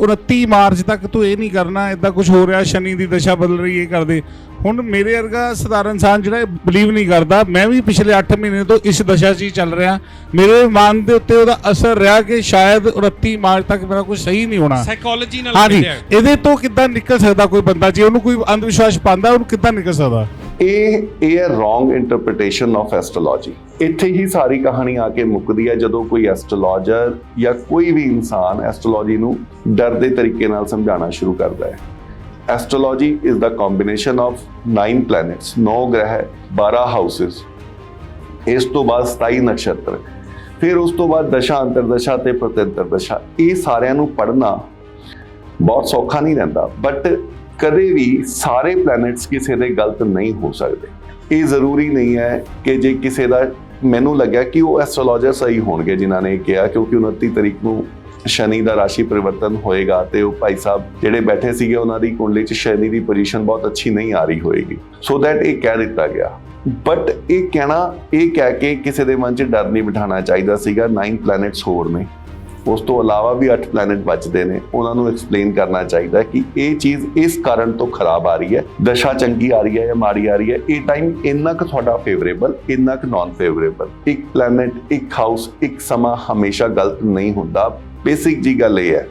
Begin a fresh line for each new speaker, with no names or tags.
29 March ਤੱਕ ਤੂੰ ਇਹ ਨਹੀਂ ਕਰਨਾ ਇਦਾਂ ਕੁਝ ਹੋ ਰਿਹਾ ਸ਼ਨੀ ਦੀ ਦਸ਼ਾ ਬਦਲ ਰਹੀ ਹੈ ਕਰਦੇ ਹੁਣ ਮੇਰੇ ਵਰਗਾ ਸਧਾਰਨ ਇਨਸਾਨ ਜਿਹੜਾ ਬਲੀਵ ਨਹੀਂ ਕਰਦਾ ਮੈਂ ਵੀ ਪਿਛਲੇ 8 ਮਹੀਨੇ ਤੋਂ ਇਸ ਦਸ਼ਾ 'ਚ ਹੀ ਚੱਲ ਰਿਹਾ। ਮੇਰੇ ਮਨ ਦੇ ਉੱਤੇ ਉਹਦਾ ਅਸਰ ਰਿਹਾ ਕਿ ਸ਼ਾਇਦ 29 ਮਾਰਚ ਤੱਕ ਮੇਰਾ ਕੁਝ ਸਹੀ ਨਹੀਂ ਹੋਣਾ।
ਸਾਈਕੋਲੋਜੀ ਨਾਲ
ਹਾਂਜੀ ਇਹਦੇ ਤੋਂ ਕਿੱਦਾਂ ਨਿਕਲ ਸਕਦਾ ਕੋਈ ਬੰਦਾ? ਜੇ ਉਹਨੂੰ ਕੋਈ ਅੰਧ ਵਿਸ਼ਵਾਸ ਪਾਉਂਦਾ ਉਹਨੂੰ ਕਿੱਦਾਂ ਨਿਕਲ ਸਕਦਾ?
ਇਹ ਇਹ ਹੈ ਰੋਂਗ ਇੰਟਰਪ੍ਰੀਟੇਸ਼ਨ ਆਫ ਐਸਟ੍ਰੋਲੋਜੀ ਇੱਥੇ ਹੀ ਸਾਰੀ ਕਹਾਣੀ ਆ ਕੇ ਮੁੱਕਦੀ ਹੈ, ਜਦੋਂ ਕੋਈ ਐਸਟ੍ਰੋਲੋਜਰ ਜਾਂ ਕੋਈ ਵੀ ਇਨਸਾਨ ਐਸਟ੍ਰੋਲੋਜੀ ਨੂੰ ਡਰ ਦੇ ਤਰੀਕੇ ਨਾਲ ਸਮਝਾਉਣਾ ਸ਼ੁਰੂ ਕਰਦਾ ਹੈ। ਐਸਟ੍ਰੋਲੋਜੀ ਇਜ਼ ਦਾ ਕੰਬੀਨੇਸ਼ਨ ਆਫ 9 ਪਲੈਨਟਸ 9 ਗ੍ਰਹਿ 12 ਹਾਊਸਸ ਇਸ ਤੋਂ ਬਾਅਦ 27 ਨਕਸ਼ਤਰ, ਫਿਰ ਉਸ ਤੋਂ ਬਾਅਦ ਦਸ਼ਾ, ਅੰਤਰਦਸ਼ਾ ਤੇ ਪ੍ਰਤਿਅੰਤਰ ਦਸ਼ਾ ਇਹ ਸਾਰਿਆਂ ਨੂੰ ਪੜ੍ਹਨਾ ਬਹੁਤ ਸੌਖਾ ਨਹੀਂ ਰਹਿੰਦਾ ਬਟ ਕਦੇ ਵੀ ਸਾਰੇ ਪਲੈਨਟਸ ਕਿਸੇ ਦੇ ਗਲਤ ਨਹੀਂ ਹੋ ਸਕਦੇ। ਇਹ ਜ਼ਰੂਰੀ ਨਹੀਂ ਹੈ ਕਿ ਜੇ ਕਿਸੇ ਦਾ ਮੈਨੂੰ ਲੱਗਿਆ ਕਿ ਉਹ ਐਸਟ੍ਰੋਲੋਜਰ ਸਹੀ ਹੋਣਗੇ, ਜਿਨ੍ਹਾਂ ਨੇ ਕਿਹਾ, ਕਿਉਂਕਿ 29 ਤਰੀਕ ਨੂੰ ਸ਼ਨੀ ਦਾ ਰਾਸ਼ੀ ਪਰਿਵਰਤਨ ਹੋਏਗਾ ਤੇ ਉਹ ਭਾਈ ਸਾਹਿਬ ਜਿਹੜੇ ਬੈਠੇ ਸੀਗੇ ਉਹਨਾਂ ਦੀ ਕੁੰਡਲੀ 'ਚ ਸ਼ਨੀ ਦੀ ਪੋਜੀਸ਼ਨ ਬਹੁਤ ਅੱਛੀ ਨਹੀਂ ਆ ਰਹੀ ਹੋਏਗੀ। ਸੋ ਦੈਟ ਇਹ ਕਹਿ ਦਿੱਤਾ ਗਿਆ। ਬਟ ਇਹ ਕਹਿਣਾ, ਇਹ ਕਹਿ ਕੇ ਕਿਸੇ ਦੇ ਮਨ 'ਚ ਡਰ ਨਹੀਂ ਬਿਠਾਉਣਾ ਚਾਹੀਦਾ ਸੀਗਾ। 9 ਪਲੈਨਟਸ ਹੋਰ ਨੇ। ਉਸ ਤੋਂ ਇਲਾਵਾ ਵੀ 8 ਪਲੈਨਟ ਬਚਦੇ ਨੇ, ਉਹਨਾਂ ਨੂੰ ਐਕਸਪਲੇਨ ਕਰਨਾ ਚਾਹੀਦਾ ਕਿ ਇਹ ਚੀਜ਼ ਇਸ ਕਾਰਨ ਤੋਂ ਖਰਾਬ ਆ ਰਹੀ ਹੈ, ਦਸ਼ਾ ਚੰਗੀ ਆ ਰਹੀ ਹੈ ਜਾਂ ਮਾੜੀ ਆ ਰਹੀ ਹੈ, ਇਹ ਟਾਈਮ ਇੰਨਾ ਕੁ ਤੁਹਾਡਾ ਫੇਵਰੇਬਲ ਇੰਨਾ ਕੁ ਨਾਨ ਫੇਵਰੇਬਲ ਇੱਕ ਪਲੈਨਟ ਇੱਕ ਹਾਊਸ ਇੱਕ ਸਮਾਂ ਹਮੇਸ਼ਾ ਗਲਤ ਨਹੀਂ ਹੁੰਦਾ। ਬੇਸਿਕ ਜੀ ਗੱਲ ਇਹ ਹੈ